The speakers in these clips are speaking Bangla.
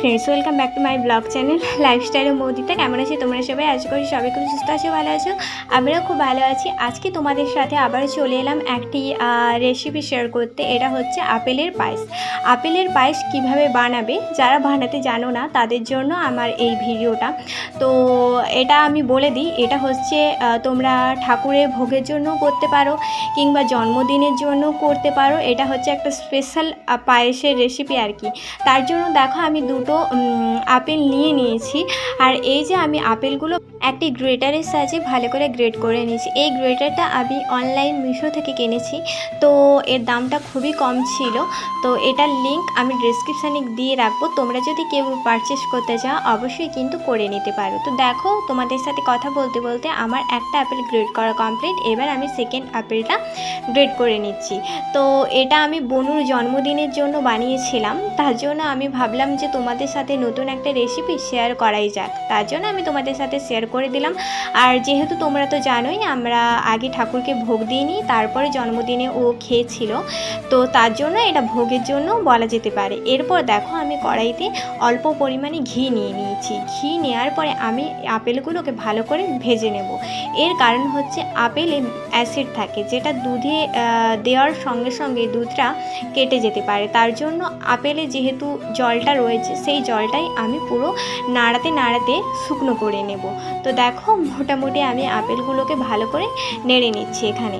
Friends welcome back to my blog channel lifestyle Moudita কেমন আছে তোমরা সবাই? আশা করি সবাই খুব সুস্থ আছো, ভালো আছো। আমরাও খুব ভালো আছি। আজকে তোমাদের সাথে আবারও চলে এলাম একটি রেসিপি শেয়ার করতে। এটা হচ্ছে আপেলের পায়েস। আপেলের পায়েস কীভাবে বানাবে? যারা বানাতে জানো না, তাদের জন্য আমার এই ভিডিওটা। তো এটা আমি বলে দিই, এটা হচ্ছে তোমরা ঠাকুরের ভোগের জন্য করতে পারো, কিংবা জন্মদিনের জন্য করতে পারো। এটা হচ্ছে একটা স্পেশাল পায়েসের রেসিপি আর কি। তার জন্য দেখো, আমি দুটো আপেল নিয়ে নিয়েছি। আর এই যে আমি আপেলগুলো, একটি গ্রেটারের সাহায্যে ভালো করে গ্রেড করে নিয়েছি। এই গ্রেটারটা আমি অনলাইন মিশো থেকে কিনেছি। তো এর দামটা খুবই কম ছিল। তো এটার লিংক আমি ডিসক্রিপশানে দিয়ে রাখব। তোমরা যদি কেউ পারচেস করতে চাও, অবশ্যই কিন্তু করে নিতে পারো। তো দেখো, তোমাদের সাথে কথা বলতে বলতে আমার একটা আপেল গ্রেড করা কমপ্লিট এবার আমি সেকেন্ড আপেলটা গ্রেড করে নিচ্ছি। তো এটা আমি বনুর জন্মদিনের জন্য বানিয়েছিলাম। তার জন্য আমি ভাবলাম যে তোমাদের সাথে নতুন একটা রেসিপি শেয়ার করাই যাক। তার জন্য আমি তোমাদের সাথে শেয়ার করে দিলাম। আর যেহেতু তোমরা তো জানোই, আমরা আগে ঠাকুরকে ভোগ দিইনি, তারপরে জন্মদিনে ও খেয়েছিল। তো তার জন্য এটা ভোগের জন্য বলা যেতে পারে। এরপর দেখো, আমি কড়াইতে অল্প পরিমাণে ঘি নিয়ে নিয়েছি। ঘি নেওয়ার পরে আমি আপেলগুলোকে ভালো করে ভেজে নেব। এর কারণ হচ্ছে আপেলে অ্যাসিড থাকে, যেটা দুধে দেওয়ার সঙ্গে সঙ্গে দুধটা কেটে যেতে পারে। তার জন্য আপেলে যেহেতু জলটা রয়েছে সেই জলটাই আমি পুরো নাড়াতে নাড়াতে শুকনো করে নেব। তো দেখো, মোটামুটি আমি আপেলগুলোকে ভালো করে নেড়ে নিচ্ছি এখানে।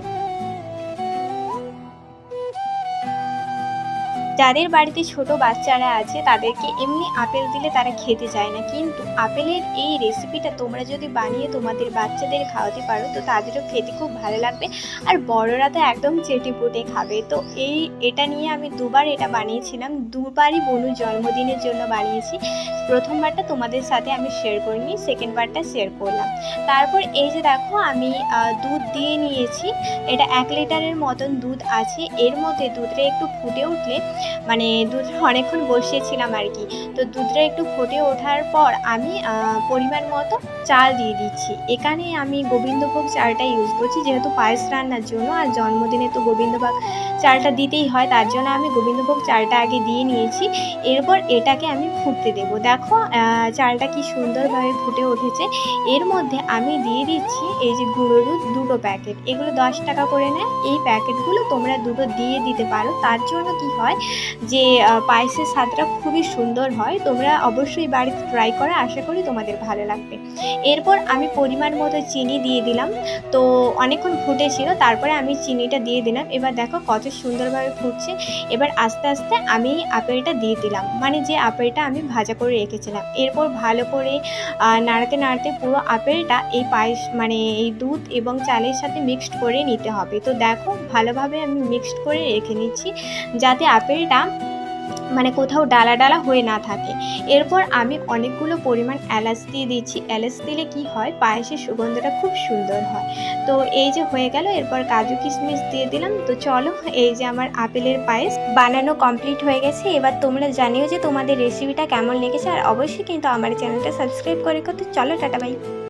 যাদের বাড়িতে ছোট বাচ্চারা আছে, তাদেরকে এমনি আপেল দিলে তারা খেতে চায় না। কিন্তু আপেলের এই রেসিপিটা তোমরা যদি বানিয়ে তোমাদের বাচ্চাদের খাওয়াতে পারো, তো তাদেরও খেতে খুব ভালো লাগবে। আর বড়রা তো একদম চেটে পুটে খাবে। তো এই, এটা নিয়ে আমি দুবার এটা বানিয়েছিলাম। দুবারই বনুর জন্মদিনের জন্য বানিয়েছি। প্রথমবারটা তোমাদের সাথে আমি শেয়ার করিনি সেকেন্ড বারটা শেয়ার করলাম। তারপর এই যে দেখো, আমি দুধ দিয়ে নিয়েছি। এটা এক লিটারের মতন দুধ আছে। এর মধ্যে দুধটা একটু ফুটে উঠলে মানে দুধটা অনেকক্ষণ বসিয়েছিলাম আর কি। তো দুধটা একটু ফুটে ওঠার পর আমি পরিমাণ মতো চাল দিয়ে দিচ্ছি। এখানে আমি গোবিন্দভোগ চালটা ইউজ করছি, যেহেতু পায়েস রান্নার জন্য, আর জন্মদিনে তো গোবিন্দভোগ চালটা দিতেই হয়, তার জন্য আমি গোবিন্দভোগ চালটা আগে দিয়ে নিয়েছি। এরপর এটাকে আমি ফুটতে দেবো। দেখো চালটা কি সুন্দরভাবে ফুটে উঠেছে। এর মধ্যে আমি দিয়ে দিচ্ছি এই যে গুঁড়ো দুধ দুটো প্যাকেট এগুলো দশ টাকা করে নেয়। এই প্যাকেটগুলো তোমরা দুটো দিয়ে দিতে পারো। তার জন্য কি হয় যে পায়েসের স্বাদটা খুবই সুন্দর হয়। তোমরা অবশ্যই বাড়িতে ট্রাই করে, আশা করি তোমাদের ভালো লাগবে। এরপর আমি পরিমাণ মতো চিনি দিয়ে দিলাম। তো অনেকক্ষণ ফুটেছিল, তারপরে আমি চিনিটা দিয়ে দিলাম। এবার দেখো কত সুন্দরভাবে ফুটছে। এবার আস্তে আস্তে আমি আপেলটা দিয়ে দিলাম। মানে যে আপেলটা আমি ভাজা করে রেখেছিলাম। এরপর ভালো করে নাড়াতে নাড়াতে পুরো আপেলটা এই পায়েস মানে এই দুধ এবং চালের সাথে মিক্সড করে নিতে হবে। তো দেখো ভালোভাবে আমি মিক্সড করে রেখে নিচ্ছি। যাতে আপেলটা মানে কোথাও ডালা ডালা হয়ে না থাকে। এরপর আমি অনেকগুলো পরিমাণ এলাচ দিয়ে দিচ্ছি এলাচ দিলে কি হয়? পায়েসের সুগন্ধটা খুব সুন্দর হয়। তো এই যে হয়ে গেল, এরপর কাজু কিশমিশ দিয়ে দিলাম। তো চলো, এই যে আমার আপেলের পায়েস বানানো কমপ্লিট হয়ে গেছে। এবার তোমরা জানিও যে তোমাদের রেসিপিটা কেমন লেগেছে। আর অবশ্যই কিন্তু আমার চ্যানেলটা সাবস্ক্রাইব করে করতে চলো, টাটা বাই